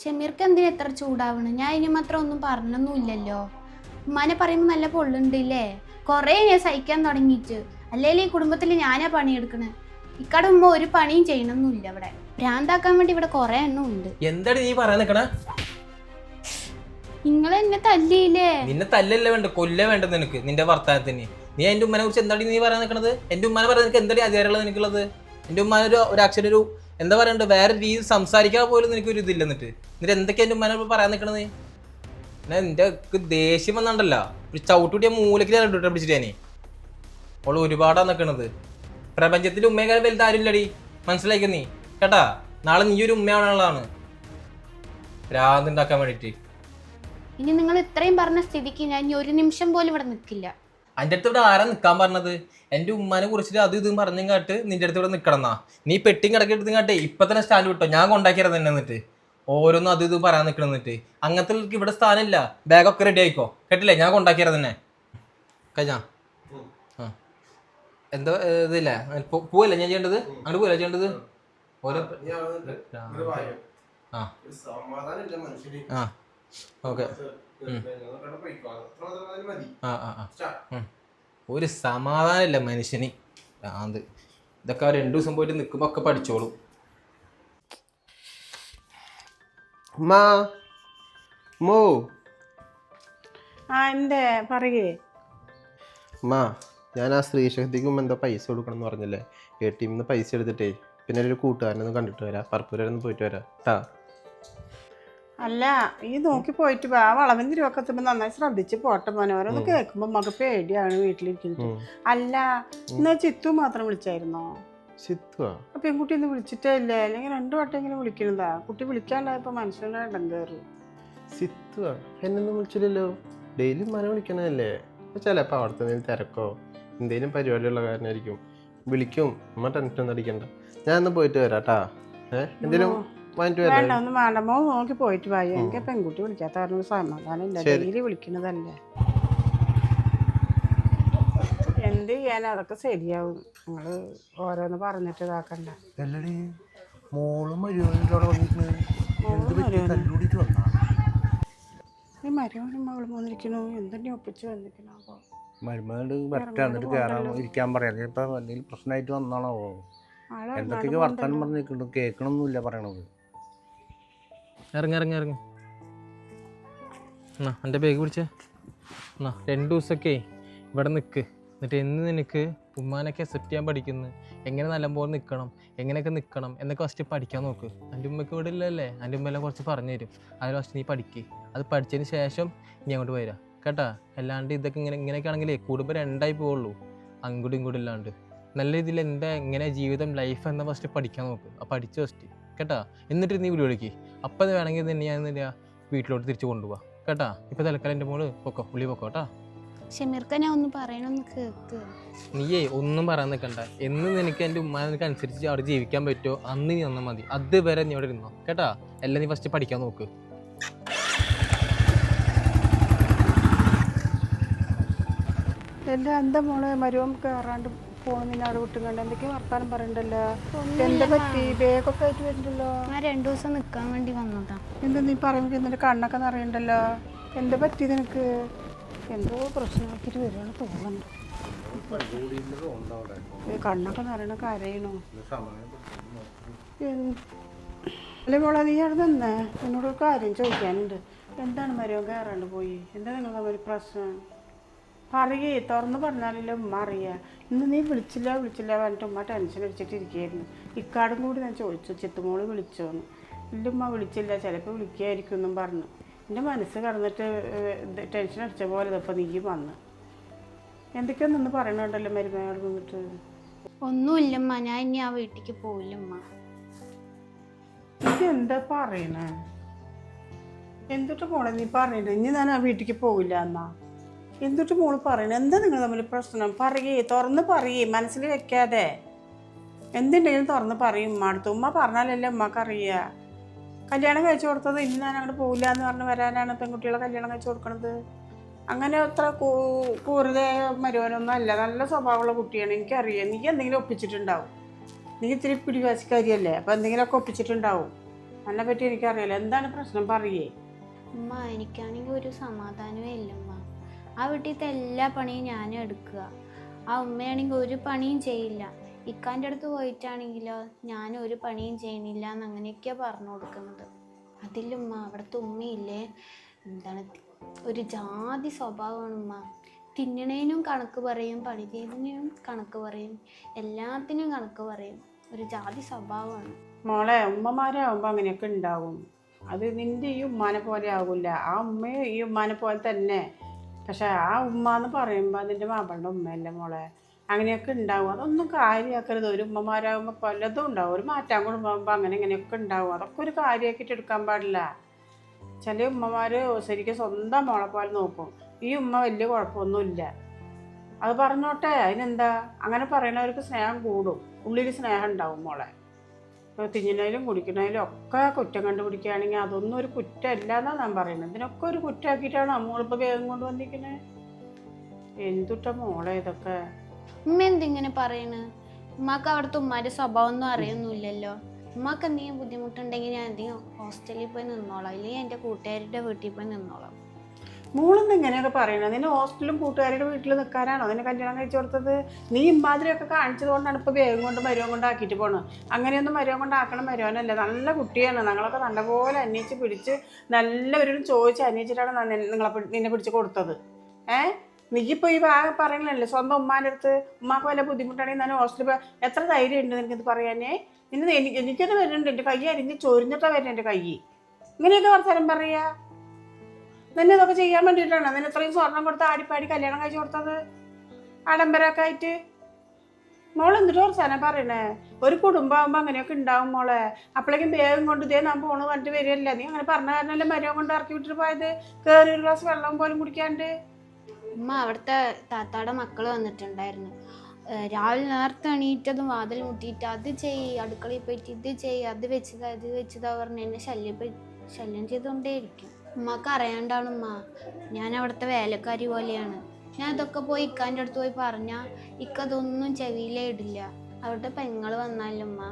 ഷമീർക്ക് എന്തിനാ എത്ര ചൂടാവണ്? ഞാൻ ഇനി മാത്രം ഒന്നും പറഞ്ഞൊന്നുമില്ലല്ലോ. ഉമ്മാനെ പറയുമ്പോൾ നല്ല പൊള്ളുണ്ടില്ലേ? കുറേ ഞാൻ സഹിക്കാൻ തുടങ്ങിയിട്ട്. അല്ലെങ്കിൽ ഈ കുടുംബത്തിൽ ഞാനാ പണിയെടുക്കണേ. ഇക്കടെ ഉമ്മ ഒരു പണിയും ചെയ്യണമെന്നില്ല ഇവിടെ. ഭ്രാന്താക്കാൻ വേണ്ടി ഇവിടെ കുറേ എണ്ണം ഉണ്ട്. എന്താണ് നീ പറയാൻ നിക്കണ? നിങ്ങൾ എന്നെ തല്ലിയില്ലേ? നിന്നെ തല്ലല്ലേ വേണ്ട കൊല്ല വേണ്ട നിനക്ക് നിന്റെ വർത്തമാനത്തിന് നീ എന്റെ ഉമ്മനെ കുറിച്ച് എന്താണ് നീ പറയാൻ നിൽക്കണത് എന്റെ ഉമ്മനെ പറയാൻ നിനക്ക് എന്താണ് അധികാരമുള്ളത് നിനക്കുള്ളത്? എന്റെ ഉമ്മ ഒരു ഒരു അക്ഷരം ഒരു എന്താ പറയണ്ടത് വേറെ രീതി സംസാരിക്കാൻ പോലും നിനക്ക് ഒരു ഇതില്ല എന്നിട്ട്. എന്നിട്ട് എന്തൊക്കെയാ എന്റെ ഉമ്മനെ പറയാൻ നിൽക്കണത് ഞാൻ ഒക്കെ ദേഷ്യം വന്നിട്ടല്ല ഒരു ചവിട്ടുകൂടിയ മൂലക്കിൽ ഇട്ടിട്ട് പിടിച്ചിട്ട് ഞാനേ. അവൾ ഒരുപാടാ നിൽക്കണത് പ്രപഞ്ചത്തിൽ ഉമ്മയെക്കാൾ വലുത് മനസ്സിലാക്കി നീ? കേട്ടാ നാളെ നീ ഒരു ഉമ്മയാണുള്ളതാണ് ഭ്രാന്തുണ്ടാക്കാൻ വേണ്ടിട്ട് ഇനി നിങ്ങൾ ഇത്രയും പറഞ്ഞ സ്ഥിതിക്ക് ഞാൻ ഒരു നിമിഷം പോലും ഇവിടെ നിൽക്കില്ല. എന്റെ അടുത്ത് ഇവിടെ ആരാ നിൽക്കാൻ പറഞ്ഞത്? എന്റെ ഉമ്മാനെ കുറിച്ചിട്ട് അത് ഇതും പറഞ്ഞു കാട്ട് നിന്റെ അടുത്ത് ഇവിടെ നിൽക്കണമെന്നാ നീ പെട്ടിയും കിടക്കെടുത്ത് കാട്ടെ ഇപ്പൊ തന്നെ സ്റ്റാൻഡ് വിട്ടോ? ഞാൻ കൊണ്ടാക്കിയത് തന്നെ എന്നിട്ട്. ഓരോന്നും അത് ഇതും പറയാൻ നിൽക്കണം എന്നിട്ട്. അങ്ങനത്തെ ഇവിടെ സ്ഥാനമില്ല. ബാഗൊക്കെ റെഡി ആയിക്കോ? കേട്ടില്ലേ? ഞാൻ കൊണ്ടാക്കിയത് തന്നെ കഴിഞ്ഞാ? ആ. എന്താ ഇതില്ലേ? പോ- പോവല്ലേ ഞാൻ ചെയ്യേണ്ടത്? അങ്ങോട്ട് പോവല്ലേ ചെയ്യേണ്ടത്? ഓരോ ആ. ആ. ഓക്കെ. ഒരു സമാധാനമില്ല മനുഷ്യന്. അത് ഇതൊക്കെ അവർ രണ്ടു ദിവസം പോയിട്ട് നിൽക്കുമ്പോൾ ഒക്കെ പഠിച്ചോളും. മാ മോ. ആ എന്തേ? പറയേ. മാ ഞാൻ ആ സ്ത്രീശക്തിക്കും എന്തോ പൈസ കൊടുക്കണം എന്ന് പറഞ്ഞില്ലേ? എ ടി എമ്മിൽ നിന്ന് പൈസ എടുത്തിട്ടേ. പിന്നെ ഒരു കൂട്ടുകാരനൊന്ന് കണ്ടിട്ട് വരാം. പറപ്പൂരൊന്ന് പോയിട്ട് വരാം. ട്ടാ. അല്ല ഈ നോക്കി പോയിട്ട് വാ വളവൻ തിരുവൊക്കെ എത്തുമ്പോ നന്നായി ശ്രദ്ധിച്ച് പോട്ടെ മനോരൊന്ന് കേൾക്കുമ്പോ മക പേടിയാണ് വീട്ടിലിരിക്കുന്നത്. അല്ല എന്നാ ചിത്തു മാത്രം വിളിച്ചായിരുന്നോ? ആ? പെൺകുട്ടി ഒന്ന് വിളിച്ചിട്ടേ ഇല്ലേ. അല്ലെങ്കിൽ രണ്ടു വട്ടെങ്കിലും വിളിക്കണതാ കുട്ടി വിളിക്കാണ്ടായപ്പോ ഇടങ്കേറി ചിത്തുവാ എന്നൊന്നും വിളിച്ചില്ലല്ലോ. ഡെയിലി മന വിളിക്കണതല്ലേ? ചിലപ്പോൾ അവിടുത്തെ എന്തെങ്കിലും തിരക്കോ എന്തെങ്കിലും പരിപാടിയുള്ള കാരണമായിരിക്കും വിളിക്കും. അമ്മ ടെൻഷൻ ഒന്നും അടിക്കണ്ട. ഞാൻ ഒന്ന് പോയിട്ട് വരാട്ടാ. ഏഹ് എന്തെങ്കിലും വാങ്ങിട്ട് വേണ്ട ഒന്ന് വേണ്ട. വേണ്ടമോ നോക്കി പോയിട്ട് വായി. എനിക്ക് പെൺകുട്ടി വിളിക്കാത്ത കാരണം സമാധാനം ഇല്ല. ഡെയിലി വിളിക്കണതല്ലേ എന്ത് ചെയ്യാൻ? അതൊക്കെ ശരിയാവും. നിങ്ങൾ ഓരോന്ന് പറഞ്ഞിട്ട് ഇതാക്കണ്ട. മോളും മരുമോനോടെ വന്നിരുന്നത് എന്ത് പറ്റി? മരുമോനോ? തല്ലൂടിയിട്ട് വന്നാ? ഈ മരുമോനും മകളും വന്നിരിക്കണു. എന്തെന്നെ ഒപ്പിച്ച് വന്നിരിക്കണോ അപ്പൊ? മരുമോനോട് വരട്ടെ എന്നിട്ട് കയറാൻ ഇരിക്കാൻ പറയാം. ഇപ്പൊ എന്തെങ്കിലും പ്രശ്നമായിട്ട് വന്നാണോ? എന്തൊക്കെയൊക്കെ വർത്താനം പറഞ്ഞ് നിൽക്കുന്നുണ്ട്? കേൾക്കണമൊന്നുമില്ല പറയണത്. ഇറങ്ങി ഇറങ്ങി ഇറങ്ങി. എന്നാ എന്റെ ബാഗ് പിടിച്ചേ. എന്നാ രണ്ട് ദിവസമൊക്കെ ഇവിടെ നിൽക്ക് എന്നിട്ട് എന്ന് നിനക്ക് ഉമ്മാനൊക്കെ സെറ്റ് ചെയ്യാൻ പഠിക്കുന്നു. എങ്ങനെ നല്ലപോലെ നിൽക്കണം എങ്ങനെയൊക്കെ നിൽക്കണം എന്നൊക്കെ ഫസ്റ്റ് പഠിക്കാൻ നോക്ക്. എന്റെ ഉമ്മയ്ക്ക് ഇവിടെ ഇല്ലല്ലേ? എന്റെ ഉമ്മയെല്ലാം കുറച്ച് പറഞ്ഞു തരും. അതിൽ ഫസ്റ്റ് നീ പഠിക്ക്. അത് പഠിച്ചതിന് ശേഷം നീ അങ്ങോട്ട് വരാം. കേട്ടാ? അല്ലാണ്ട് ഇതൊക്കെ ഇങ്ങനെ ഇങ്ങനെയൊക്കെ ആണെങ്കിലേ കുടുംബം രണ്ടായി പോവുള്ളൂ. അങ്ങോട്ടും ഇങ്ങോട്ടും ഇല്ലാണ്ട്. നല്ല രീതിയിൽ എന്താ എങ്ങനെ ജീവിതം ലൈഫ് എന്ന ഫസ്റ്റ് പഠിക്കാൻ നോക്ക്. ആ പഠിച്ച് ഫസ്റ്റ് കേട്ടാ? എന്നിട്ട് നീ വിളിക്ക് അപ്പം അത് വേണമെങ്കിൽ തന്നെ ഞാൻ എന്താ വീട്ടിലോട്ട് തിരിച്ചു കൊണ്ടുപോവാ. കേട്ടാ? ഇപ്പൊ തൽക്കാലം എന്റെ മോൾ പൊക്കോ പുള്ളി പൊക്കോ കേട്ടാ? ഷമീർക്ക് ഞാൻ ഒന്ന് പറയണമെന്ന് കേക്ക്. നീയേ ഒന്നും പറയാൻ നിൽക്കണ്ട. എന്ന് നിനക്ക് എന്റെ ഉമ്മ നിനക്ക് അനുസരിച്ച് അവിടെ ജീവിക്കാൻ പറ്റുമോ? അന്ന് നീ വന്നാൽ മതി. അതുവരെ നീ അവിടെ ഇരുന്നോ. കേട്ടാ? എല്ലാം നീ ഫസ്റ്റ് പഠിക്കാൻ നോക്ക്. എന്റെ എന്താ മോളെ മരുവം കയറാണ്ട് പോണ് നിന്നെ അവിടെ വിട്ടും കണ്ട് എന്തൊക്കെയോ വർത്താനം പറയണ്ടല്ലോ. എന്താ പറ്റി? ബേഗൊക്കെ ആയിട്ട് വരുന്നുണ്ടല്ലോ ഞാൻ രണ്ടു ദിവസം നിൽക്കാൻ വേണ്ടി വന്നതാ. എന്താ നീ പറയുമ്പോൾ എന്നിട്ട് കണ്ണൊക്കെ നിറയണ്ടല്ലോ. എന്താ പറ്റി നിനക്ക്? എന്തോ പ്രശ്നമാക്കിയിട്ട് വരുവാണ് തോന്നുന്നുണ്ട് ഈ കണ്ണൊക്കെ നിറയണ കരയണോ? അല്ലേ മോളെ നീ അവിടെ നിന്നേ എന്നോട് കാര്യം ചോദിക്കാനുണ്ട്. എന്താണ് മരവും കയറാണ്ട് പോയി? എന്താ നിങ്ങളുടെ ഒരു പ്രശ്നം? പറയേ തുറന്ന് പറഞ്ഞാലല്ലേ ഉമ്മ അറിയാ. ഇന്ന് നീ വിളിച്ചില്ല വിളിച്ചില്ല പറഞ്ഞിട്ട് ഉമ്മ ടെൻഷൻ അടിച്ചിട്ട് ഇരിക്കുകയായിരുന്നു ഇക്കാടും കൂടി ഞാൻ ചോദിച്ചു ചിത്തുമോൾ വിളിച്ചോന്ന്? ഇല്ല ഉമ്മ വിളിച്ചില്ല ചിലപ്പോൾ വിളിക്കുകയായിരിക്കും എന്നും പറഞ്ഞു. എന്റെ മനസ്സ് കടന്നിട്ട് ടെൻഷൻ അടിച്ച പോലെ ഇതപ്പോൾ നീ വന്ന്. എന്തൊക്കെയോ നിന്ന് പറയണുണ്ടല്ലോ മരുമയോട് നിന്നിട്ട് ഒന്നുമില്ലമ്മ ഞാൻ ഇനി ആ വീട്ടിലേക്ക് പോയില്ലമ്മ എന്താ പറയണേ? എന്തിട്ട് പോണേ നീ പറയണേ? ഇനി ഞാൻ ആ വീട്ടിലേക്ക് പോവില്ല എന്നാ? എന്തിട്ട് മോൾ പറയണേ? എന്താ നിങ്ങൾ തമ്മിൽ പ്രശ്നം? പറയേ തുറന്ന് പറയേ മനസ്സിൽ വെക്കാതെ. എന്തുണ്ടെങ്കിലും തുറന്ന് പറയും ഉമ്മ അടുത്ത്. ഉമ്മ പറഞ്ഞാലല്ലേ ഉമ്മക്ക് അറിയുക കല്യാണം കഴിച്ചു കൊടുത്തത് ഇനി ഞാൻ അങ്ങോട്ട് പോകില്ല എന്ന് പറഞ്ഞ് വരാനാണ് പെൺകുട്ടികളെ കല്യാണം കഴിച്ചു കൊടുക്കണത്. അങ്ങനെ അത്ര കൂറുത മരുവനൊന്നും അല്ല. നല്ല സ്വഭാവമുള്ള കുട്ടിയാണ്. എനിക്കറിയാം. നീ എന്തെങ്കിലും ഒപ്പിച്ചിട്ടുണ്ടാവും. നീ ഇത്തിരി പിടിവാശിക്കാരിയല്ലേ? അപ്പം എന്തെങ്കിലുമൊക്കെ ഒപ്പിച്ചിട്ടുണ്ടാവും. അതിനെ പറ്റി എനിക്കറിയില്ല. എന്താണ് പ്രശ്നം? പറയേ. ഉമ്മ എനിക്കാണെങ്കിൽ ഒരു സമാധാനമേ ഇല്ല ഉമ്മ. ആ വീട്ടിലത്തെ എല്ലാ പണിയും ഞാനും എടുക്കുക. ആ ഉമ്മയാണെങ്കിൽ ഒരു പണിയും ചെയ്യില്ല. ഇക്കാന്റെ അടുത്ത് പോയിട്ടാണെങ്കിലോ ഞാൻ ഒരു പണിയും ചെയ്യണില്ല എന്ന് അങ്ങനെയൊക്കെയാണ് പറഞ്ഞു കൊടുക്കുന്നത്. അതിലുമ്മ അവിടുത്തെ ഉമ്മയില്ലേ? എന്താണ്? ഒരു ജാതി സ്വഭാവമാണ് ഉമ്മ. തിന്നണേനും കണക്ക് പറയും പണി ചെയ്തതിനും കണക്ക് പറയും എല്ലാത്തിനും കണക്ക് പറയും. ഒരു ജാതി സ്വഭാവമാണ്. മോളെ ഉമ്മമാരാകുമ്പോൾ അങ്ങനെയൊക്കെ ഉണ്ടാവും. അത് നിന്റെ ഈ ഉമ്മാനെ പോലെ ആകില്ല ആ ഉമ്മയും ഈ ഉമ്മാനെ പോലെ തന്നെ പക്ഷെ ആ ഉമ്മ എന്ന് പറയുമ്പോൾ അതിന്റെ മാപ്പിളുടെ ഉമ്മയല്ലേ മോളെ? അങ്ങനെയൊക്കെ ഉണ്ടാവും. അതൊന്നും കാര്യമാക്കരുത്. ഒരു ഉമ്മമാരാകുമ്പോൾ പലതും ഉണ്ടാവും. ഒരു മാറ്റാൻ കുടുംബമാകുമ്പോൾ അങ്ങനെ ഇങ്ങനെയൊക്കെ ഉണ്ടാവും. അതൊക്കെ ഒരു കാര്യമാക്കിയിട്ട് എടുക്കാൻ പാടില്ല. ചില ഉമ്മമാർ ശരിക്കും സ്വന്തം മോളെ പോലെ നോക്കും. ഈ ഉമ്മ വലിയ കുഴപ്പമൊന്നുമില്ല. അത് പറഞ്ഞോട്ടെ. അതിനെന്താ? അങ്ങനെ പറയുന്നവർക്ക് സ്നേഹം കൂടും. ഉള്ളിൽ സ്നേഹം ഉണ്ടാവും മോളെ. തിന്നുന്നതിലും കുടിക്കുന്നതിലും ഒക്കെ കുറ്റം കണ്ടുപിടിക്കുകയാണെങ്കിൽ അതൊന്നും ഒരു കുറ്റമല്ല എന്നാണ് ഞാൻ പറയുന്നത്. ഇതിനൊക്കെ ഒരു കുറ്റമാക്കിയിട്ടാണ് നമ്മളിപ്പോൾ വേഗം കൊണ്ട് വന്നിരിക്കുന്നത് എന്തുട്ട മോളെ ഇതൊക്കെ? ഉമ്മ എന്തിങ്ങനെ പറയണ്? ഉമ്മക്ക് അവിടുത്തെ ഉമ്മാരുടെ സ്വഭാവം ഒന്നും അറിയൊന്നുമില്ലല്ലോ. ഉമ്മക്ക് എന്തെങ്കിലും ബുദ്ധിമുട്ടുണ്ടെങ്കിൽ ഞാൻ എന്തെങ്കിലും ഹോസ്റ്റലിൽ പോയി നിന്നോളാം. ഇല്ലെങ്കിൽ എന്റെ കൂട്ടുകാരുടെ വീട്ടിൽ പോയി നിന്നോളാം. മോളെന്ന് ഇങ്ങനെയൊക്കെ പറയണത് നിന്നെ ഹോസ്റ്റലും കൂട്ടുകാരുടെ വീട്ടിൽ നിൽക്കാനാണോ നിന്നെ കല്യാണം കഴിച്ചു കൊടുത്തത്? നീ ഇമ്മാതിരിയൊക്കെ കാണിച്ചത് കൊണ്ടാണ് ഇപ്പോൾ വേഗം കൊണ്ട് മരുവൻ കൊണ്ട് ആക്കിയിട്ട് അങ്ങനെയൊന്നും മരുവൻ കൊണ്ട് ആക്കണം മരുവനല്ല. നല്ല കുട്ടിയാണ്. ഞങ്ങളൊക്കെ നല്ലപോലെ അന്വേഷിച്ച് പിടിച്ച് നല്ലവരും ചോദിച്ച് അന്വേഷിച്ചിട്ടാണ് നിങ്ങളെ നിന്നെ പിടിച്ച് കൊടുത്തത്. ഏ? നീയിപ്പോൾ ഈ ആ പറയണല്ലേ സ്വന്തം ഉമ്മാന്റെ അടുത്ത് ഉമ്മാക്ക് വല്ല ബുദ്ധിമുട്ടാണെങ്കിൽ ഞാൻ ഹോസ്റ്റലിൽ പോയി എത്ര ധൈര്യം ഉണ്ട് നിനക്കിത് പറയാനേ? നിന്നെ എനിക്ക് എനിക്കത് വരുന്നുണ്ട് എന്റെ കൈ അരിഞ്ഞ് ചൊരിഞ്ഞിട്ടാണ് വരുന്നത് എന്റെ കൈ. ഇങ്ങനെയൊക്കെ വർത്തമാനം പറയാ? നിന്നെ ഇതൊക്കെ ചെയ്യാൻ വേണ്ടിയിട്ടാണ്? നിന്നെ ഇത്രയും സ്വർണം കൊടുത്ത് ആടിപ്പാടി കല്യാണം കഴിച്ചു കൊടുത്തത്? ആഡംബരമൊക്കെ ആയിട്ട്? മോൾ എന്തിട്ട് ഓർത്താന പറയണേ? ഒരു കുടുംബമാകുമ്പോൾ അങ്ങനെയൊക്കെ ഉണ്ടാവും മോളെ. അപ്പോഴേക്കും വേഗം കൊണ്ട് ഇതേ നാം പോണ് പറഞ്ഞിട്ട് വരികയല്ല. നീ അങ്ങനെ പറഞ്ഞ കാരണമല്ലേ മരം കൊണ്ട് ഇറക്കി വിട്ടിട്ട് പോയത്? കയറി ഒരു ഗ്ലാസ് വെള്ളം പോലും കുടിക്കാണ്ട്. അമ്മ അവിടുത്തെ താത്താടെ മക്കൾ വന്നിട്ടുണ്ടായിരുന്നു. രാവിലെ നേരത്തെ എണീറ്റതും വാതിൽ മുട്ടിയിട്ട് അത് ചെയ് അടുക്കളയിൽ പോയിട്ട് ഇത് ചെയ്യ് അത് വെച്ചതാ ഇത് വെച്ചതാ പറഞ്ഞ് എന്നെ ശല്യം ശല്യം ചെയ്തുകൊണ്ടേയിരിക്കും ഉമ്മക്ക് അറിയാണ്ടാണ് ഉമ്മ. ഞാൻ അവിടുത്തെ വേലക്കാരി പോലെയാണ്. ഞാൻ ഇതൊക്കെ പോയി ഇക്കാന്റെ അടുത്ത് പോയി പറഞ്ഞാൽ ഇക്കതൊന്നും ചെവിയിലേ ഇടില്ല. അവിടുത്തെ പെങ്ങൾ വന്നാലും ഉമ്മ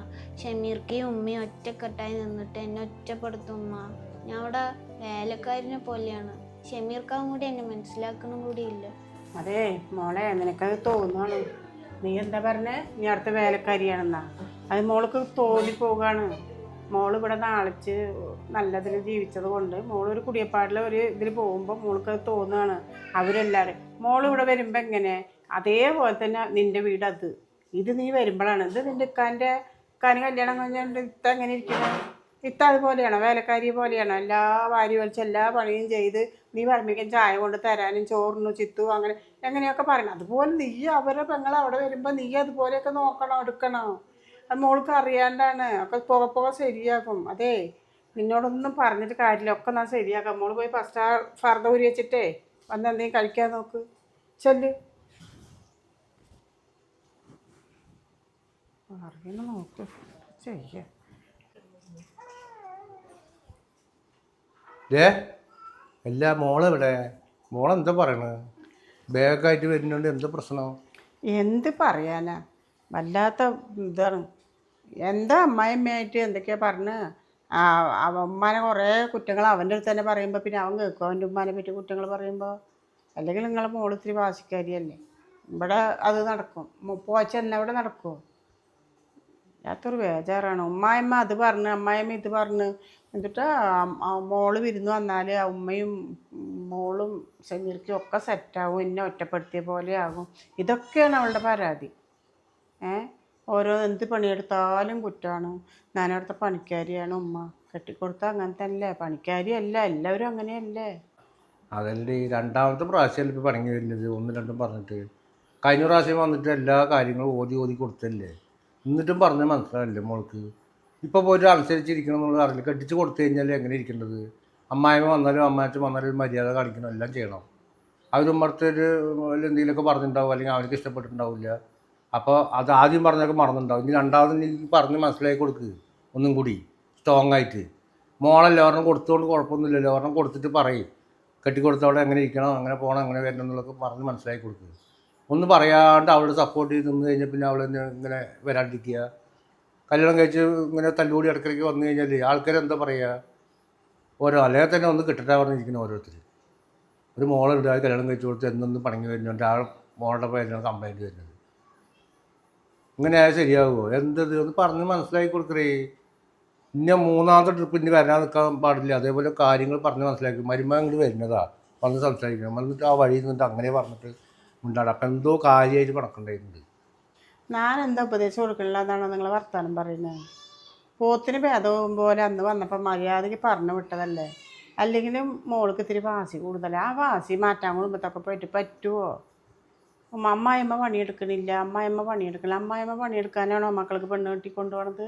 ഷമീർക്കയും ഉമ്മയും ഒറ്റക്കെട്ടായി നിന്നിട്ട് എന്നെ ഒറ്റപ്പെടുത്തും ഉമ്മ. ഞാൻ അവിടെ വേലക്കാരിനെ പോലെയാണ്. ഷമീർക്കാവും കൂടി എന്നെ മനസ്സിലാക്കണം കൂടിയില്ല. അതെ മോളെ നിനക്കത് തോന്നുകയാണ് നീ എന്താ പറഞ്ഞേ? നീ അടുത്ത വേലക്കാരിയാണെന്നാ. അത് മോൾക്ക് തോന്നി പോകാണ്. മോൾ ഇവിടെ നാളിച്ച് നല്ലതിൽ ജീവിച്ചത് കൊണ്ട് മോളൊരു കുടിയപ്പാടിലെ ഒരു ഇതിൽ പോകുമ്പോൾ മോൾക്ക് അത് തോന്നുകയാണ് അവരെല്ലാവരും മോൾ ഇവിടെ വരുമ്പോൾ എങ്ങനെ? അതേപോലെ തന്നെ നിന്റെ വീട് അത്. ഇത് നീ വരുമ്പോഴാണ് ഇത് നിന്റെ ഇക്കാന്റെ ഇക്കാന് കല്യാണം കഴിഞ്ഞുകൊണ്ട് ഇത്ത എങ്ങനെ ഇരിക്കുന്നത് ഇത്ത അതുപോലെയാണോ? വേലക്കാരി പോലെയാണോ? എല്ലാ വാരി വലിച്ച് എല്ലാ പണിയും ചെയ്ത് നീ പറമ്പിക്കാൻ ചായ കൊണ്ട് തരാനും ചോറിനു ചിത്തു അങ്ങനെ എങ്ങനെയൊക്കെ പറയണം. അതുപോലെ നീ അവരെ പെങ്ങൾ അവിടെ വരുമ്പോൾ നീ അതുപോലെയൊക്കെ നോക്കണം എടുക്കണം. അത് മോൾക്ക് അറിയാണ്ടാണ്. ഒക്കെ പുക പുക ശരിയാകും. അതെ നിന്നോടൊന്നും പറഞ്ഞിട്ട് കാര്യമില്ല. ഒക്കെ ഞാൻ ശരിയാക്കാം. മോൾ പോയി ഫസ്റ്റ് ആ ഫർദ ഊരി വെച്ചിട്ടേ വന്ന് എന്തെങ്കിലും കഴിക്കാൻ നോക്ക്. ചെല്ല്. അറിയണ നോക്ക്. ചെയ്യാം എല്ലാ മോളെവിടെ മോളെന്താ പറയണത് ബാഗായിട്ട് വരുന്നുണ്ട് എന്താ പ്രശ്നം? എന്ത് പറയാനാ? വല്ലാത്ത ഇതാണ്. എന്താ അമ്മായിമ്മയായിട്ട് എന്തൊക്കെയാ പറഞ്ഞ്? ആ ഉമ്മാനെ കുറേ കുറ്റങ്ങൾ അവന്റെ അടുത്ത് തന്നെ പറയുമ്പോൾ പിന്നെ അവൻ കേൾക്കും. അവന്റെ ഉമ്മാനെ പറ്റി കുറ്റങ്ങൾ പറയുമ്പോൾ അല്ലെങ്കിൽ നിങ്ങളെ മോളിത്തിരി വാശിക്കാരിയല്ലേ? ഇവിടെ അത് നടക്കും. പോച്ച എന്നെ ഇവിടെ നടക്കുമോ വല്ലാത്തൊരു ബേജാറാണ്. ഉമ്മായമ്മ അത് പറഞ്ഞ് അമ്മായിമ്മ ഇത് പറഞ്ഞ്. എന്നിട്ട് മോൾ വിരുന്ന് വന്നാൽ ആ ഉമ്മയും മോളും സമീർക്കും ഒക്കെ സെറ്റാവും എന്നെ ഒറ്റപ്പെടുത്തിയ പോലെ ആകും. ഇതൊക്കെയാണ് അവളുടെ പരാതി. ഏ? ഓരോ എന്ത് പണിയെടുത്താലും കുറ്റമാണ് ഞാനവിടുത്തെ പണിക്കാരിയാണ് ഉമ്മ. കെട്ടിക്കൊടുത്ത അങ്ങനെ തന്നെ പണിക്കാരിയല്ല എല്ലാവരും അങ്ങനെയല്ലേ? അതല്ലേ ഈ രണ്ടാമത്തെ പ്രാവശ്യമല്ലേ ഇപ്പോൾ പണങ്ങി വരുന്നത്? ഒന്ന് രണ്ടും പറഞ്ഞിട്ട്. കഴിഞ്ഞ പ്രാവശ്യം വന്നിട്ട് എല്ലാ കാര്യങ്ങളും ഓതി ഓതി കൊടുത്തല്ലേ? എന്നിട്ടും പറഞ്ഞാൽ മനസ്സിലാവില്ലേ മോൾക്ക്. ഇപ്പോൾ പോയിട്ട് അനുസരിച്ചിരിക്കണം എന്നുള്ളത് അറിയില്ല. കെട്ടിച്ച് കൊടുത്തു കഴിഞ്ഞാൽ എങ്ങനെ ഇരിക്കേണ്ടത്? അമ്മായിമ്മ വന്നാലും അമ്മാച്ചൻ വന്നാലും മര്യാദ കാണിക്കണം. എല്ലാം ചെയ്യണം. അവരുമ്മടുത്ത് ഒരു എന്തെങ്കിലുമൊക്കെ പറഞ്ഞിട്ടുണ്ടാവും. അല്ലെങ്കിൽ അവർക്ക് ഇഷ്ടപ്പെട്ടിട്ടുണ്ടാവില്ല. അപ്പോൾ അത് ആദ്യം പറഞ്ഞൊക്കെ മറന്നിട്ടുണ്ടാവും ഇനി രണ്ടാമത് എനിക്ക് പറഞ്ഞ് മനസ്സിലാക്കി കൊടുക്കുക ഒന്നും കൂടി സ്ട്രോങ് ആയിട്ട്. മോളല്ല ഒരെണ്ണം കൊടുത്തുകൊണ്ട് കുഴപ്പമൊന്നുമില്ലല്ലോ ഒരെണ്ണം കൊടുത്തിട്ട് പറയും. കെട്ടിക്കൊടുത്തവിടെ എങ്ങനെ ഇരിക്കണം അങ്ങനെ പോകണം അങ്ങനെ വരണം എന്നുള്ളതൊക്കെ പറഞ്ഞ് മനസ്സിലാക്കി കൊടുക്കുക ഒന്നും പറയാണ്ട് അവളുടെ സപ്പോർട്ട് ചെയ്ത് നിന്ന് കഴിഞ്ഞാൽ പിന്നെ അവൾ ഇങ്ങനെ വരാണ്ടിരിക്കുക? കല്യാണം കഴിച്ച് ഇങ്ങനെ തല്ലുകൂടി ഇടയ്ക്കിടയ്ക്ക് വന്നു കഴിഞ്ഞാൽ ആൾക്കാർ എന്താ പറയുക ഓരോ അല്ലെങ്കിൽ തന്നെ ഒന്ന് കിട്ടട്ടെ പറഞ്ഞിരിക്കുന്നു ഓരോരുത്തർ ഒരു മോളുണ്ട് അത് കല്യാണം കഴിച്ച് കൊടുത്ത് എന്നൊന്ന് പണങ്ങി വരുന്നുണ്ട് ആ മോളുടെ പേരിലാണ് കംപ്ലൈന്റ് വരുന്നത്. ഇങ്ങനെ ശരിയാകുമോ എന്തത് ഒന്ന് പറഞ്ഞ് മനസ്സിലാക്കി കൊടുക്കറേ ഇന്ന മൂന്നാമത്തെ ട്രിപ്പ് ഇനി വരാൻ നിൽക്കാൻ പാടില്ല. അതേപോലെ കാര്യങ്ങൾ പറഞ്ഞ് മനസ്സിലാക്കി. മരുമ ഇങ്ങോട്ട് വരുന്നതാ. വന്ന് സംസാരിക്കണം. വന്നിട്ട് ആ വഴി നിന്നിട്ട് അങ്ങനെ പറഞ്ഞിട്ട് ഉണ്ടാകും അപ്പം എന്തോ കാര്യമായിട്ട് കണക്കുണ്ടായിട്ടുണ്ട് ഞാൻ എന്താ ഉപദേശം കൊടുക്കണില്ല എന്നാണ് നിങ്ങൾ വർത്തമാനം പറയുന്നത് പോത്തിന് ഭേദവും പോലെ അന്ന് വന്നപ്പോൾ മര്യാദയ്ക്ക് പറഞ്ഞു വിട്ടതല്ലേ? അല്ലെങ്കിൽ മോൾക്ക് ഇത്തിരി വാശി കൂടുതലാണ് ആ വാശി മാറ്റാൻ കുടുംബത്തൊക്കെ പോയിട്ട് പറ്റുമോ അമ്മായിമ്മ പണിയെടുക്കണില്ല. അമ്മായിമ്മ പണിയെടുക്കണം അമ്മായിമ്മ പണിയെടുക്കാനാണോ മക്കൾക്ക് പെണ്ണ് കെട്ടി കൊണ്ടുപോകണത്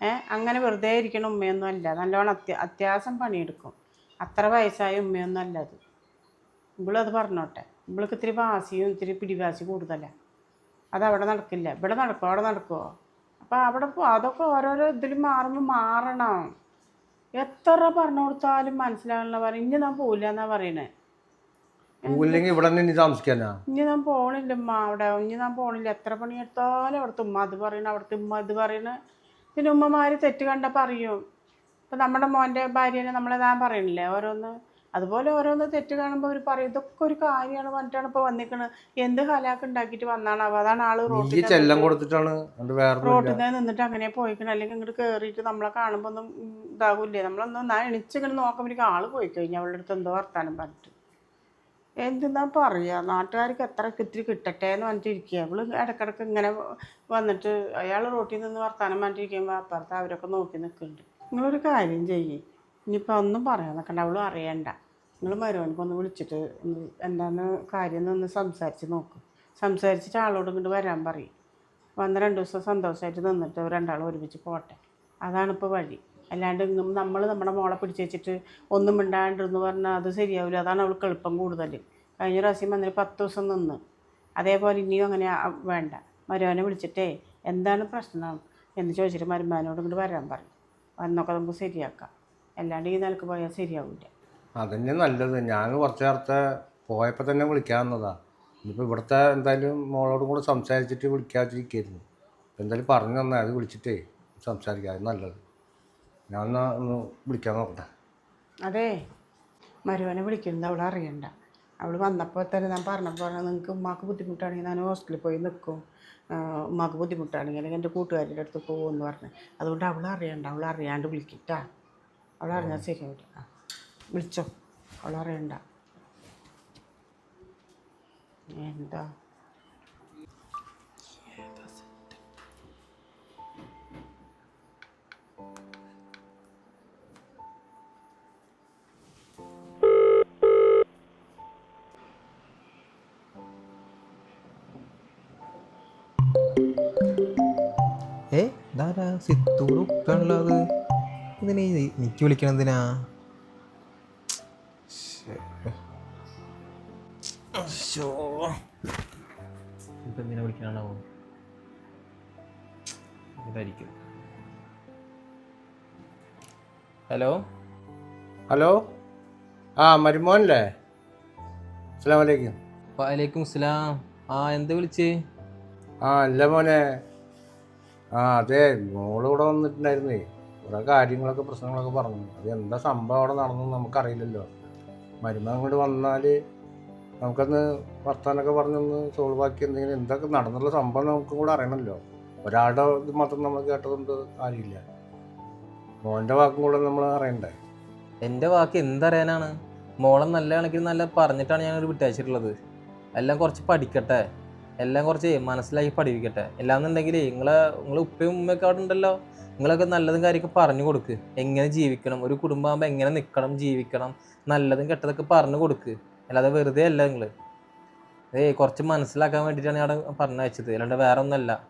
ഏ? അങ്ങനെ വെറുതെ ഇരിക്കണ ഉമ്മയൊന്നും അല്ല. നല്ലോണം അത്യ അത്യാവശ്യം പണിയെടുക്കും. അത്ര വയസ്സായ ഉമ്മയൊന്നും അല്ല അത്. ഇവളത് പറഞ്ഞോട്ടെ. ഇവൾക്ക് ഇത്തിരി വാശിയും ഇത്തിരി പിടിവാശി കൂടുതലാണ് അതവിടെ നടക്കില്ല. ഇവിടെ നടക്കുമോ അവിടെ നടക്കുമോ അപ്പോൾ അവിടെ പോ അതൊക്കെ ഓരോരോ ഇതിൽ മാറുമ്പോൾ മാറണം. എത്ര പറഞ്ഞു കൊടുത്താലും മനസ്സിലാകണമെന്നാണ് പറയുന്നത് ഇനി ഞാൻ പോവില്ല എന്നാ പറയണേ. പോവില്ലെങ്കിൽ ഇവിടെ തന്നെ ഇനി താമസിക്കാനാ? ഇനി ഞാൻ പോണില്ല ഉമ്മ അവിടെ. ഇനി ഞാൻ പോണില്ല. എത്ര പണിയെടുത്താലും അവിടുത്തെ ഉമ്മ അത് പറയണ അവിടുത്തെ ഉമ്മ ഇത് പറയണ. പിന്നെ ഉമ്മമാര് തെറ്റ് കണ്ട പറയും ഇപ്പം നമ്മുടെ മോന്റെ ഭാര്യനെ നമ്മളെ ഞാൻ പറയണില്ലേ? ഓരോന്ന് അതുപോലെ ഓരോന്ന് തെറ്റ് കാണുമ്പോൾ അവർ പറയും ഇതൊക്കെ ഒരു കാര്യമാണ് പറഞ്ഞിട്ടാണ് ഇപ്പോൾ വന്നിക്കണത് എന്ത് ഹലാക്ക് ഉണ്ടാക്കിയിട്ട് വന്നാണാവോ അതാണ് ആൾ നീ റോട്ടിൽ ചെല്ലം കൊടുത്തിട്ടാണ് അതുകൊണ്ട് വേറെ റോട്ടിൽ നിന്ന് നിന്നിട്ട് അങ്ങനെ പോയിക്കണം. അല്ലെങ്കിൽ ഇങ്ങോട്ട് കയറിയിട്ട് നമ്മളെ കാണുമ്പോൾ ഒന്നും ഉം, ഇതാകൂലേ നമ്മളൊന്ന് ഞാൻ എണിച്ചിങ്ങനെ നോക്കുമ്പോഴേക്കും ആൾ പോയി കഴിഞ്ഞാൽ അവളുടെ അടുത്ത് എന്തോ വർത്താനം പറഞ്ഞിട്ട്. എന്തെന്നാ പറയുക നാട്ടുകാർക്ക് എത്ര ഇത്തിരി കിട്ടട്ടെ എന്ന് പറഞ്ഞിട്ടിരിക്കുക അവൾ ഇടക്കിടക്ക് ഇങ്ങനെ വന്നിട്ട് അയാൾ റോട്ടിൽ നിന്ന് വർത്താനം പറഞ്ഞിട്ടിരിക്കുമ്പോൾ അപ്പുറത്ത് അവരൊക്കെ നോക്കി നിൽക്കുന്നുണ്ട്. നിങ്ങളൊരു കാര്യം ചെയ്യ്. ഇനിയിപ്പോൾ ഒന്നും പറയാൻ നിൽക്കണ്ട അവളും അറിയണ്ട. നിങ്ങൾ മരുവനക്കൊന്ന് വിളിച്ചിട്ട് എന്താണ് കാര്യം എന്നൊന്ന് സംസാരിച്ച് നോക്കും. സംസാരിച്ചിട്ട് ആളോട് ഇങ്ങോട്ട് വരാൻ പറയും. വന്ന് രണ്ട് ദിവസം സന്തോഷമായിട്ട് നിന്നിട്ട് രണ്ടാളും ഒരുമിച്ച് പോട്ടെ. അതാണ് ഇപ്പോൾ വഴി. അല്ലാണ്ട് നമ്മൾ നമ്മുടെ മോളെ പിടിച്ച് വെച്ചിട്ട് ഒന്നും മിണ്ടാണ്ടിരുന്ന് പറഞ്ഞാൽ അത് ശരിയാവില്ല അതാണ് അവൾക്ക് എളുപ്പം കൂടുതൽ കഴിഞ്ഞ പ്രാവശ്യം വന്നിട്ട് പത്ത് ദിവസം നിന്ന്. അതേപോലെ ഇനിയും അങ്ങനെ വേണ്ട. മരുവനെ വിളിച്ചിട്ടേ എന്താണ് പ്രശ്നം എന്ന് ചോദിച്ചിട്ട് മരുമാനോട് ഇങ്ങോട്ട് വരാൻ പറഞ്ഞു. വന്നൊക്കെ നമുക്ക് ശരിയാക്കാം. അല്ലാണ്ട് ഈ നിലയ്ക്ക് പോയാൽ ശരിയാവില്ല. അതന്നെ നല്ലത്. ഞാൻ കുറച്ച് നേരത്തെ പോയപ്പോൾ തന്നെ വിളിക്കാൻ വന്നതാ. ഇനിയിപ്പോൾ ഇവിടുത്തെ എന്തായാലും മോളോടും കൂടെ സംസാരിച്ചിട്ട് വിളിക്കാതിരിക്കായിരുന്നു. എന്തായാലും പറഞ്ഞു തന്നാൽ അത് വിളിച്ചിട്ടേ സംസാരിക്കാം. നല്ലത്. ഞാൻ എന്നാ ഒന്ന് വിളിക്കാൻ നോക്കട്ടെ. അതെ മരുവനെ വിളിക്കുന്നത് അവൾ അറിയണ്ട. അവൾ വന്നപ്പോൾ തന്നെ ഞാൻ പറഞ്ഞപ്പോൾ നിങ്ങൾക്ക് ഉമ്മാക്ക് ബുദ്ധിമുട്ടാണെങ്കിൽ ഞാൻ ഹോസ്റ്റലിൽ പോയി നിൽക്കും ഉമ്മാക്ക് ബുദ്ധിമുട്ടാണെങ്കിൽ അല്ലെങ്കിൽ എന്റെ കൂട്ടുകാരിയുടെ അടുത്ത് പോകുമെന്ന് പറഞ്ഞു. അതുകൊണ്ട് അവൾ അറിയണ്ട അവൾ അറിയാണ്ട് വിളിക്കിട്ടാ. അവൾ അറിഞ്ഞാൽ ശരിയായിട്ട് ആ വിളിച്ചോ. അവൾ അറിയണ്ട. എന്താ? സിത്തോട് ഉപ്പാണല്ലോ അത്. ഇതിനെ എനിക്ക് വിളിക്കണെന്തിനാ? ഇപ്പം എന്തിനാ ഇതായിരിക്കും. ഹലോ? ഹലോ? ആ മരുമോനല്ലേ? അസ്സാം വലൈക്കും വലൈക്കും സ്ലാം ആ എന്താ വിളിച്ചേ? ആ അല്ല മോനെ. ആ അതെ. മോൾ ഇവിടെ വന്നിട്ടുണ്ടായിരുന്നേ. കുറേ കാര്യങ്ങളൊക്കെ പ്രശ്നങ്ങളൊക്കെ പറഞ്ഞു. അത് എന്താ സംഭവം അവിടെ നടന്നു നമുക്കറിയില്ലല്ലോ. മരുമ അങ്ങോട്ട് വന്നാൽ നമുക്കൊന്ന് വർത്താനൊക്കെ പറഞ്ഞൊന്ന് സോൾവ് ആക്കി എന്തെങ്കിലും എന്തൊക്കെ നടന്നുള്ള സംഭവം നമുക്കും കൂടെ അറിയണമല്ലോ. ഒരാളുടെ ഇത് മാത്രം നമ്മൾ കേട്ടതുകൊണ്ട് കാര്യമില്ല. മോന്റെ വാക്കും കൂടെ നമ്മൾ അറിയണ്ടേ? എന്റെ വാക്ക് എന്തറിയാനാണ്? മോളെ നല്ല കണക്കിന് നല്ല പറഞ്ഞിട്ടാണ് ഞാനൊരു വിട്ടയച്ചിട്ടുള്ളത്. എല്ലാം കുറച്ച് പഠിക്കട്ടെ. എല്ലാം കുറച്ച് മനസ്സിലാക്കി പഠിപ്പിക്കട്ടെ. എല്ലാന്നുണ്ടെങ്കിൽ നിങ്ങളെ നിങ്ങൾ ഉപ്പയും ഉമ്മയൊക്കെ അവിടെ ഉണ്ടല്ലോ. നിങ്ങളൊക്കെ നല്ലതും കാര്യമൊക്കെ പറഞ്ഞു കൊടുക്ക്. എങ്ങനെ ജീവിക്കണം? ഒരു കുടുംബമാകുമ്പോൾ എങ്ങനെ നിൽക്കണം ജീവിക്കണം. നല്ലതും കെട്ടതൊക്കെ പറഞ്ഞു കൊടുക്ക്. അല്ലാതെ വെറുതെ അല്ല നിങ്ങൾ ഏയ് കുറച്ച് മനസ്സിലാക്കാൻ വേണ്ടിയിട്ടാണ് ഞാൻ പറഞ്ഞു വെച്ചത് അല്ലാണ്ട് വേറെ ഒന്നല്ല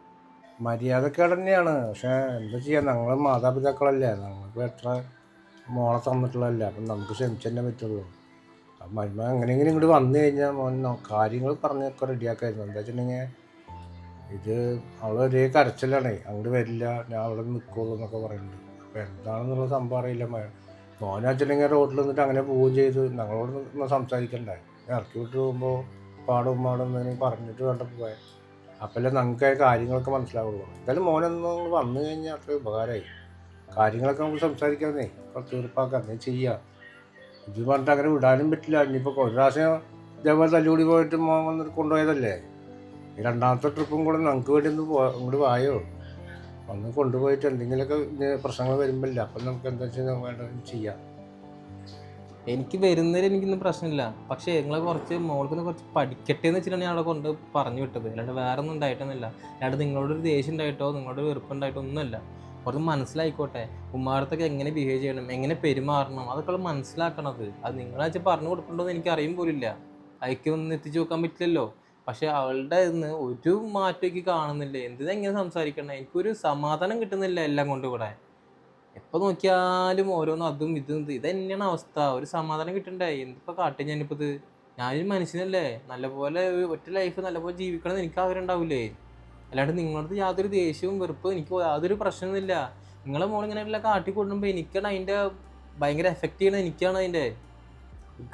മര്യാദക്കേട് തന്നെയാണ്. പക്ഷേ എന്താ ചെയ്യാൻ ഞങ്ങൾ മാതാപിതാക്കളല്ലേ. നമുക്ക് എത്ര മോളെ തന്നിട്ടുള്ളതല്ലേ. അപ്പം നമുക്ക് ക്ഷമിച്ചു തന്നെ പറ്റുള്ളൂ. മരുമ എങ്ങനെയെങ്കിലും ഇങ്ങോട്ട് വന്നു കഴിഞ്ഞാൽ മോൻ കാര്യങ്ങൾ പറഞ്ഞൊക്കെ റെഡിയാക്കായിരുന്നു. എന്താ വെച്ചിട്ടുണ്ടെങ്കിൽ ഇത് അവളൊരേ കരച്ചിലാണ്. അങ്ങോട്ട് വരില്ല. ഞാൻ അവിടെ നിൽക്കുള്ളൂ എന്നൊക്കെ പറയുന്നുണ്ട് അപ്പം എന്താണെന്നുള്ള സംഭവം അറിയില്ല മോനെ വെച്ചിട്ടുണ്ടെങ്കിൽ റോഡിൽ നിന്നിട്ട് അങ്ങനെ പോവുകയും ചെയ്തു. ഞങ്ങളോട് ഒന്ന് ഞാൻ ഇറക്കി വിട്ട് പോകുമ്പോൾ പാടും പാടും എന്തെങ്കിലും പറഞ്ഞിട്ട് വേണ്ട പോയാൽ അപ്പോഴല്ലേ നമുക്ക് കാര്യങ്ങളൊക്കെ മനസ്സിലാവുള്ളൂ. എന്തായാലും മോനൊന്ന് വന്നു കഴിഞ്ഞാൽ അത്ര ഉപകാരമായി കാര്യങ്ങളൊക്കെ നമുക്ക് സംസാരിക്കാമെന്നേ തീർപ്പാക്കാം അങ്ങനെ ചെയ്യാം. ഇത് പറഞ്ഞിട്ട് അങ്ങനെ വിടാനും പറ്റില്ല. ഇനിയിപ്പോൾ ഒരു പ്രാവശ്യം ഇതേപോലെ തല്ലുകൂടി പോയിട്ട് മോൻ വന്നിട്ട് കൊണ്ടുപോയതല്ലേ? രണ്ടാമത്തെ ട്രിപ്പും കൂടെ നമുക്ക് വേണ്ടി ഒന്ന് പോ ഇങ്ങോട്ട് വായോ? ഒന്ന് കൊണ്ടുപോയിട്ട് എന്തെങ്കിലുമൊക്കെ പ്രശ്നങ്ങൾ വരുമ്പോഴില്ല അപ്പം നമുക്ക് എന്താ വെച്ചാൽ വേണ്ടത് ചെയ്യാം. എനിക്ക് വരുന്നതിൽ എനിക്കൊന്നും പ്രശ്നമില്ല. പക്ഷേ നിങ്ങളെ കുറച്ച് മോൾക്കൊന്ന് കുറച്ച് പഠിക്കട്ടെ എന്ന് വെച്ചിട്ടാണ് ഞാൻ അവിടെ കൊണ്ട് പറഞ്ഞു വിട്ടത്. അല്ലാണ്ട് വേറെ ഒന്നും ഉണ്ടായിട്ടൊന്നുമില്ല. അല്ലാണ്ട് നിങ്ങളോടൊരു ദേഷ്യം ഉണ്ടായിട്ടോ നിങ്ങളോട് വെറുപ്പുണ്ടായിട്ടോ ഒന്നുമല്ല. കുറച്ച് മനസ്സിലായിക്കോട്ടെ. ഉമ്മാടത്തൊക്കെ എങ്ങനെ ബിഹേവ് ചെയ്യണം എങ്ങനെ പെരുമാറണം അതൊക്കെ മനസ്സിലാക്കണത്. അത് നിങ്ങളാച്ച പറഞ്ഞു കൊടുക്കണ്ടോന്ന് എനിക്ക് അറിയും പോലില്ല. അയക്ക് ഒന്ന് എത്തിച്ചു നോക്കാൻ പറ്റില്ലല്ലോ. പക്ഷെ അവളുടെ ഇന്ന് ഒരു മാറ്റമൊക്കെ കാണുന്നില്ല. എന്തിനാ എങ്ങനെ സംസാരിക്കണം? എനിക്കൊരു സമാധാനം കിട്ടുന്നില്ല എല്ലാം കൊണ്ട് ഇവിടെ. എപ്പോൾ നോക്കിയാലും ഓരോന്നും അതും ഇതും ഇത് തന്നെയാണ് അവസ്ഥ. ഒരു സമാധാനം കിട്ടണ്ടേ? എന്തിപ്പോൾ കാട്ടി ഞാനിപ്പോൾ ഇത്? ഞാനൊരു മനുഷ്യനല്ലേ. നല്ലപോലെ ഒറ്റ ലൈഫ് നല്ലപോലെ ജീവിക്കണം എന്ന് എനിക്ക് ആഗ്രഹം ഉണ്ടാവില്ലേ അല്ലാണ്ട് നിങ്ങളുടെ യാതൊരു ദേഷ്യവും വെറുപ്പും എനിക്ക് യാതൊരു പ്രശ്നമൊന്നുമില്ല നിങ്ങളെ മോൾ ഇങ്ങനെ എല്ലാം കാട്ടി കൊണ്ടുമ്പോൾ എനിക്കാണ് അതിന്റെ ഭയങ്കര എഫക്റ്റ് ചെയ്യണത് എനിക്കാണ് അതിന്റെ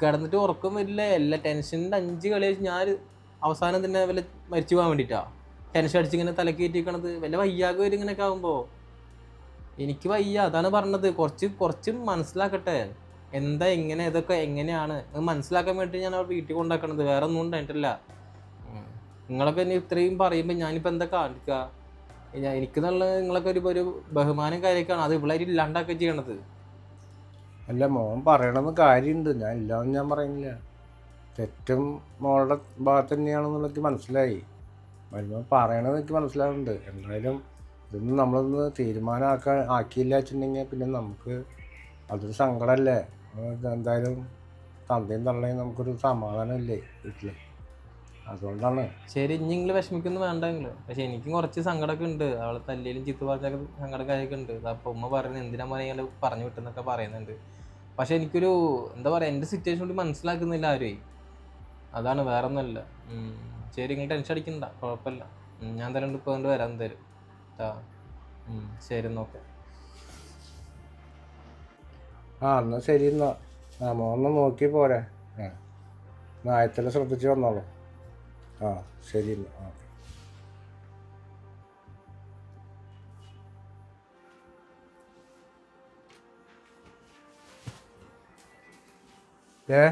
കിടന്നിട്ട് ഉറക്കം വരില്ല. എല്ലാ ടെൻഷനിന്റെ അഞ്ച് കളി ഞാൻ അവസാനം തന്നെ വല്ല മരിച്ചു പോകാൻ വേണ്ടിയിട്ടാണ് ടെൻഷൻ അടിച്ച് ഇങ്ങനെ തലക്കേറ്റിക്കണത് വല്ല വയ്യാകെ വരും ഇങ്ങനെയൊക്കെ ആകുമ്പോൾ എനിക്ക് വയ്യ. അതാണ് പറഞ്ഞത്. കുറച്ച് കുറച്ച് മനസ്സിലാക്കട്ടെ. എന്താ എങ്ങനെ ഇതൊക്കെ എങ്ങനെയാണ്? മനസ്സിലാക്കാൻ വേണ്ടി ഞാൻ അവിടെ വീട്ടിൽ കൊണ്ടാക്കണത് വേറെ ഒന്നും ഉണ്ടായിട്ടില്ല. നിങ്ങളൊക്കെ എന്നെ ഇത്രയും പറയുമ്പോൾ ഞാനിപ്പോൾ എന്താ കാണിക്കുക ഞാൻ എനിക്ക് നല്ല നിങ്ങളൊക്കെ ഒരു ഒരു ബഹുമാനം കാര്യമൊക്കെയാണ് അത് ഇവിടെ ഇല്ലാണ്ടാക്കുക ചെയ്യണത്. അല്ല മോൻ പറയണമെന്ന് കാര്യമുണ്ട് ഞാൻ ഇല്ലാന്ന് ഞാൻ പറയുന്നില്ല. തെറ്റും മോളുടെ ഭാഗത്ത് തന്നെയാണെന്നുള്ളത് മനസ്സിലായി. വരുമ്പോൾ പറയണത് എനിക്ക് മനസ്സിലാവുന്നുണ്ട്. എന്തായാലും ഇതൊന്നും നമ്മളൊന്ന് തീരുമാനമാക്കാൻ ആക്കിയില്ല വെച്ചിട്ടുണ്ടെങ്കിൽ പിന്നെ നമുക്ക് അതൊരു സങ്കടമല്ലേ? എന്തായാലും തന്തയും തള്ളയും നമുക്കൊരു സമാധാനമില്ലേ വീട്ടിൽ അതുകൊണ്ടാണ്. ശരി ഇനി നിങ്ങൾ വിഷമിക്കൊന്നും വേണ്ട നിങ്ങൾ പക്ഷെ എനിക്കും കുറച്ച് സങ്കടമൊക്കെ ഉണ്ട്. അവളെ തല്ലിയിലും ചീത്ത പറഞ്ഞൊക്കെ സങ്കടം കാര്യമൊക്കെ ഉണ്ട്. അപ്പോൾ ഉമ്മ പറയുന്നത് എന്തിനാ ഇങ്ങനെ പറഞ്ഞു വിട്ടെന്നൊക്കെ പറയുന്നുണ്ട്. പക്ഷെ എനിക്കൊരു എന്താ പറയാ എന്റെ സിറ്റുവേഷൻ കൂടി മനസ്സിലാക്കുന്നില്ല ആരും അതാണ് വേറെ ഒന്നുമല്ല ശരി നിങ്ങൾ ടെൻഷൻ അടിക്കണ്ട. കുഴപ്പമില്ല. ഞാൻ തരണ്ട് ഇപ്പോൾ കൊണ്ട് വരാൻ തരും. ശരി നോക്കെ ആ എന്നാൽ ശരി എന്നാ. ആ മോന്ന് നോക്കി പോരെ. ആ നായത്തിൽ ശ്രദ്ധിച്ച് വന്നോളൂ. ആ ശരി എന്നാ ആ ഏ